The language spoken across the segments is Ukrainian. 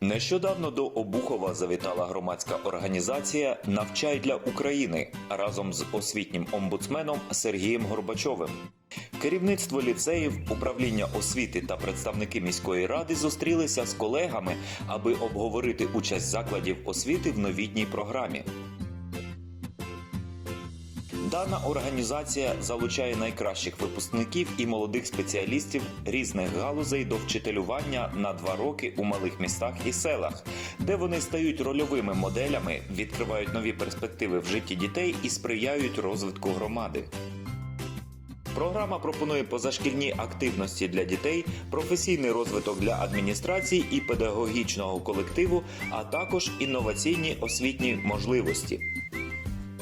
Нещодавно до Обухова завітала громадська організація Навчай для України разом з освітнім омбудсменом Сергієм Горбачовим. Керівництво ліцеїв, управління освіти та представники міської ради зустрілися з колегами, аби обговорити участь закладів освіти в новітній програмі. Дана організація залучає найкращих випускників і молодих спеціалістів різних галузей до вчителювання на два роки у малих містах і селах, де вони стають рольовими моделями, відкривають нові перспективи в житті дітей і сприяють розвитку громади. Програма пропонує позашкільні активності для дітей, професійний розвиток для адміністрацій і педагогічного колективу, а також інноваційні освітні можливості.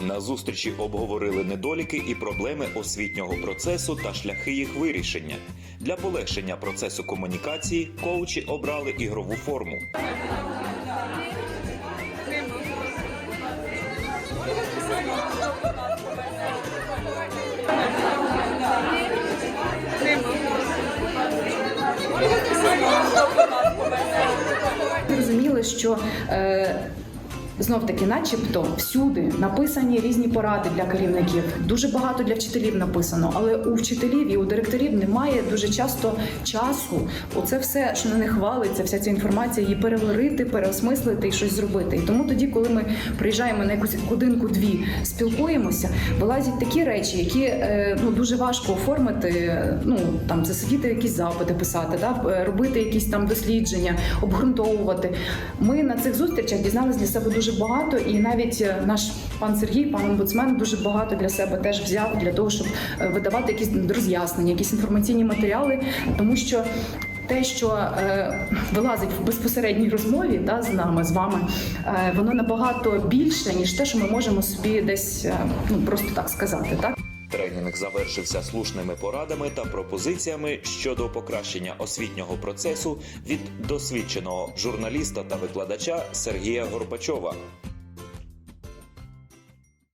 На зустрічі обговорили недоліки і проблеми освітнього процесу та шляхи їх вирішення. Для полегшення процесу комунікації коучі обрали ігрову форму. Розуміли, що е, знов таки, начебто, всюди написані різні поради для керівників. Дуже багато для вчителів написано, але у вчителів і у директорів дуже часто часу. Оце все, що на них валиться, вся ця інформація, її переварити, переосмислити і щось зробити. І тому тоді, коли ми приїжджаємо на якусь годинку-дві, спілкуємося, вилазять такі речі, які е, ну дуже важко оформити. Ну там засидіти якісь запити, писати, да, е, робити якісь там дослідження, обґрунтовувати. Ми на цих зустрічах дізналися для себе дуже багато, і навіть е, наш пан Сергій, пан омбудсмен, дуже багато для себе теж взяв для того, щоб видавати якісь роз'яснення, якісь інформаційні матеріали, тому що. Те, що е, вилазить в безпосередній розмові да, з нами, з вами, е, воно набагато більше, ніж те, що ми можемо собі десь е, ну просто так сказати. Так? Тренінг завершився слушними порадами та пропозиціями щодо покращення освітнього процесу від досвідченого журналіста та викладача Сергія Горбачова.